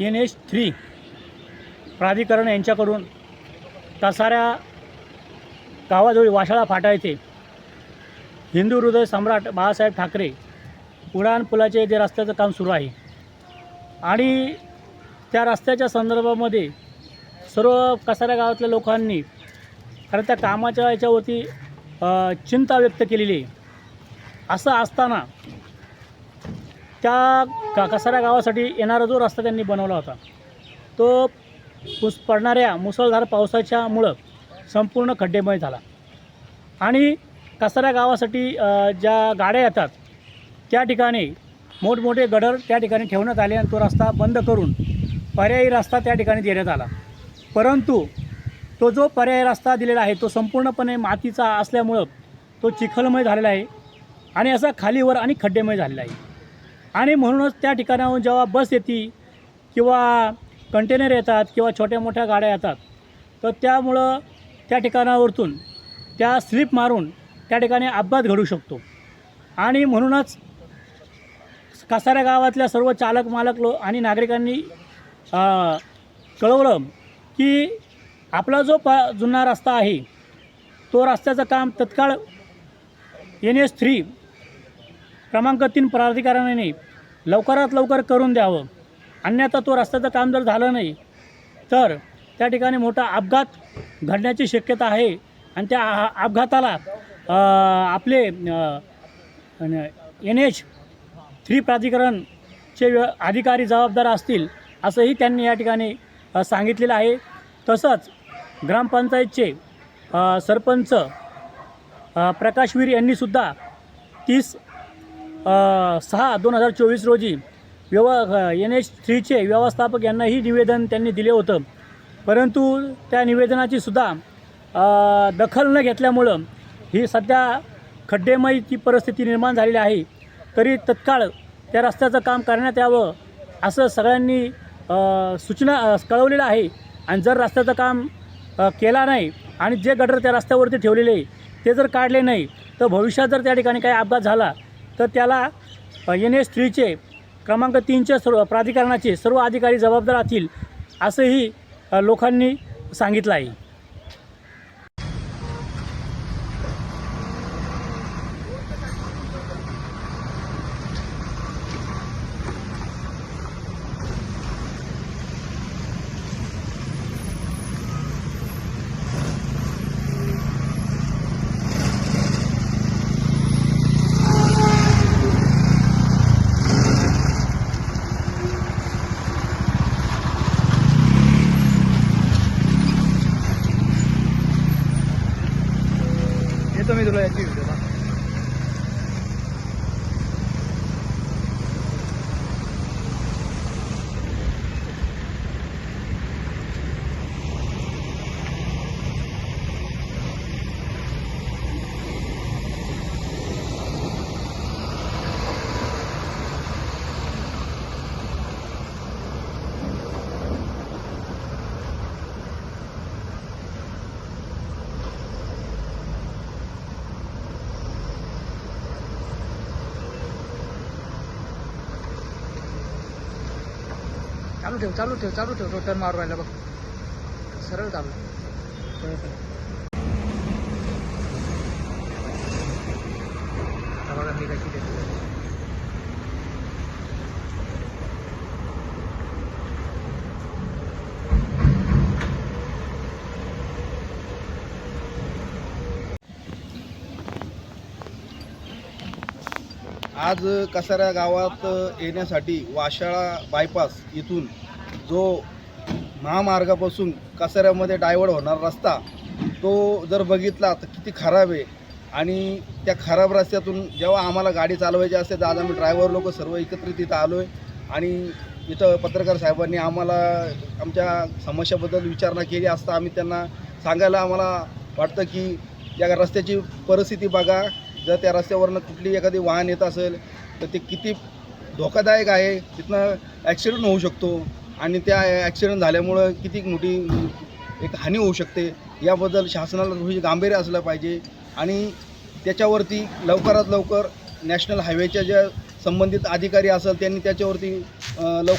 N H three प्राधिकरण यांच्याकडून कसाऱ्या गावाजवळ वाशाळा फाटा येथे हिंदू हृदय सम्राट बाळासाहेब ठाकरे उड्डाण पुलाचे जे रस्त्याचं काम सुरू आहे आणि त्या रस्त्याच्या संदर्भामध्ये सर्व कसाऱ्या गावातल्या लोकांनी कारण त्या कामाच्या याच्यावरती चिंता व्यक्त केलेली आहे. असं असताना त्या का कसाऱ्या गावासाठी येणारा जो रस्ता त्यांनी बनवला होता तो पुस पडणाऱ्या मुसळधार पावसाच्यामुळं संपूर्ण खड्डेमय झाला. आणि कसाऱ्या गावासाठी ज्या गाड्या येतात त्या ठिकाणी मोठमोठे गडर त्या ठिकाणी ठेवण्यात आले आणि तो रस्ता बंद करून पर्यायी रस्ता त्या ठिकाणी देण्यात आला. परंतु तो जो पर्यायी रस्ता दिलेला आहे तो संपूर्णपणे मातीचा असल्यामुळं तो चिखलमय झालेला आहे आणि असा खालीवर आणि खड्डेमय झालेला आहे. आणि म्हणूनच त्या ठिकाणाहून जेव्हा बस येते किंवा कंटेनर येतात किंवा छोट्या मोठ्या गाड्या येतात तर त्यामुळं त्या ठिकाणावरतून त्या स्लिप मारून त्या ठिकाणी अपघात घडू शकतो. आणि म्हणूनच कसाऱ्या गावातल्या सर्व चालक मालक लो आणि नागरिकांनी कळवलं की आपला जो प जुना रस्ता आहे तो रस्त्याचं काम तत्काळ एन एस थ्री क्रमांक तीन प्राधिकरणाने लवकरात लवकर करून द्यावं. अन्यथा तो रस्त्याचं काम जर झालं नाही तर त्या ठिकाणी मोठा अपघात घडण्याची शक्यता आहे. आणि त्या अपघाताला आपले एन एच थ्री प्राधिकरणचे अधिकारी जबाबदार असतील असंही त्यांनी या ठिकाणी सांगितलेलं आहे. तसंच ग्रामपंचायतचे सरपंच प्रकाशवीर यांनीसुद्धा तीस सहा दोन हजार चोवीस रोजी व्यव एन एच थ्रीचे व्यवस्थापक यांनाही निवेदन त्यांनी दिले होतं. परंतु त्या निवेदनाची सुद्धा दखल न घेतल्यामुळं ही सध्या खड्डेमय ती परिस्थिती निर्माण झालेली आहे. तरी तत्काळ त्या रस्त्याचं काम करण्यात यावं असं सगळ्यांनी सूचना कळवलेलं आहे. आणि जर रस्त्याचं काम केला नाही आणि जे गटर त्या रस्त्यावरती ठेवलेले आहे, ते जर काढले नाही तर भविष्यात जर त्या ठिकाणी काही अपघात झाला तर त्याला एन एस थ्रीचे क्रमांक तीनच्या सर्व प्राधिकरणाचे सर्व अधिकारी जबाबदार असतील असंही लोकांनी सांगितलं आहे येतो मी तुला याची व्हिडिओ चालू ठेव चालू ठेव चालू ठेव. रोटन मारू राहिला बघ. सरळ चालू. बघा मी कशी देतो आज कसाऱ्या गावात येण्यासाठी वाशाळा बायपास इथून जो महामार्गापासून कसाऱ्यामध्ये डायवर्ट होणार रस्ता तो जर बघितला तर किती खराब आहे. आणि त्या खराब रस्त्यातून जेव्हा आम्हाला गाडी चालवायची असते तर आज आम्ही ड्रायव्हर लोक सर्व एकत्रित इथं आलो आहे आणि इथं पत्रकार साहेबांनी आम्हाला आमच्या समस्याबद्दल विचारणा केली असता आम्ही त्यांना सांगायला आम्हाला वाटतं की या रस्त्याची परिस्थिती बघा. जर त्या रस्त्यावरनं कुठली एखादी वाहन येत असेल तर ते किती धोकादायक आहे तिथनं ॲक्सिडेंट होऊ शकतो. आणि त्या ॲक्सिडेंट झाल्यामुळं किती मोठी एक हानी होऊ शकते. याबद्दल शासनाला थोडी गांभीर्य असलं पाहिजे. आणि त्याच्यावरती लवकरात लवकर नॅशनल हायवेच्या ज्या संबंधित अधिकारी असेल त्यांनी त्याच्यावरती लवकर लव